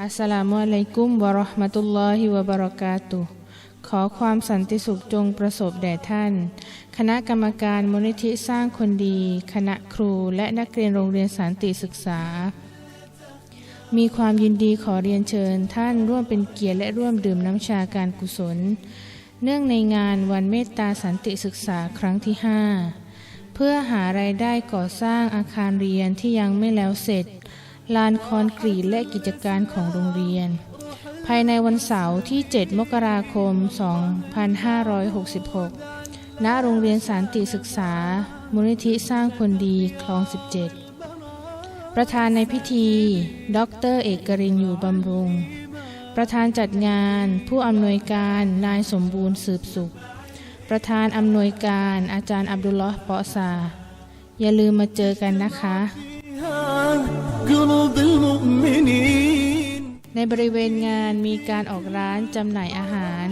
อัสสลามุอะลัยกุมวะราะห์มะตุลลอฮิวะบะเราะกาตุขอความสันติสุขจงประสบแด่ท่าน คณะกรรมการมูลนิธิสร้างคนดี คณะครูและนักเรียนโรงเรียนสันติศึกษา มีความยินดีขอเรียนเชิญท่านร่วมเป็นเกียรติและร่วมดื่มน้ำชาการกุศล เนื่องในงานวันเมตตาสันติศึกษาครั้งที่ 5 เพื่อหารายได้ก่อสร้างอาคารเรียนที่ยังไม่แล้วเสร็จ ลานคอนกรีตและกิจการของโรงเรียน ภายในวันเสาร์ที่ 7 มกราคม 2566 ณ โรงเรียนสันติศึกษา มูลนิธิสร้างคนดีคลอง 17 ประธานในพิธี ดร เอกรินอยู่บำรุง ประธานจัดงาน ผู้อำนวยการ นายสมบูรณ์สืบสุข ประธานอำนวยการอาจารย์อับดุลลอห์ปอซา อย่าลืมมาเจอกันนะคะ ในบริเวณงานมีการออกร้านจำหน่ายอาหาร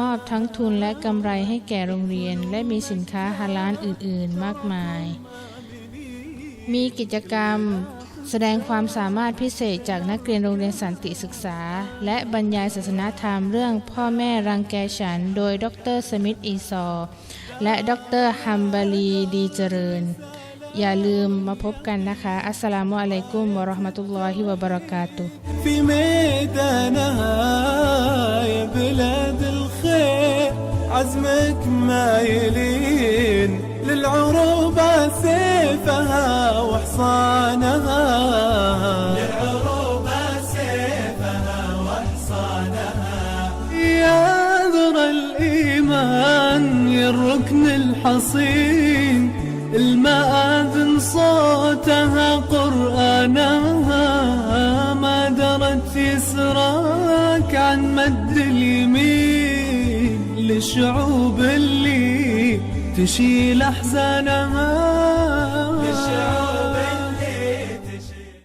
มอบทั้งทุนและกำไรให้แก่โรงเรียน และมีสินค้าฮาลานอื่น ๆ มากมาย มีกิจกรรม แสดงความสามารถพิเศษจากนักเรียนโรงเรียนสันติศึกษา และบรรยายศาสนธรรมเรื่องพ่อแม่รังแกฉัน โดยดรสมิธอีซอ และดรฮัมบาลีดีเจริญ อย่าลืมมาพบกันนะคะ อัสสลามุอะลัยกุมวะเราะห์มะตุลลอฮิวะบะเราะกาตุฮ์ في ميدانها يا بلاد الخير عزمك ما يلين للعروبة سيفها وحصانها الإيمان يا الركن الحصين. المآذن صوتها قرآنها. ما درت يسراك عن مد اليمين. للشعوب اللي تشيل أحزانها.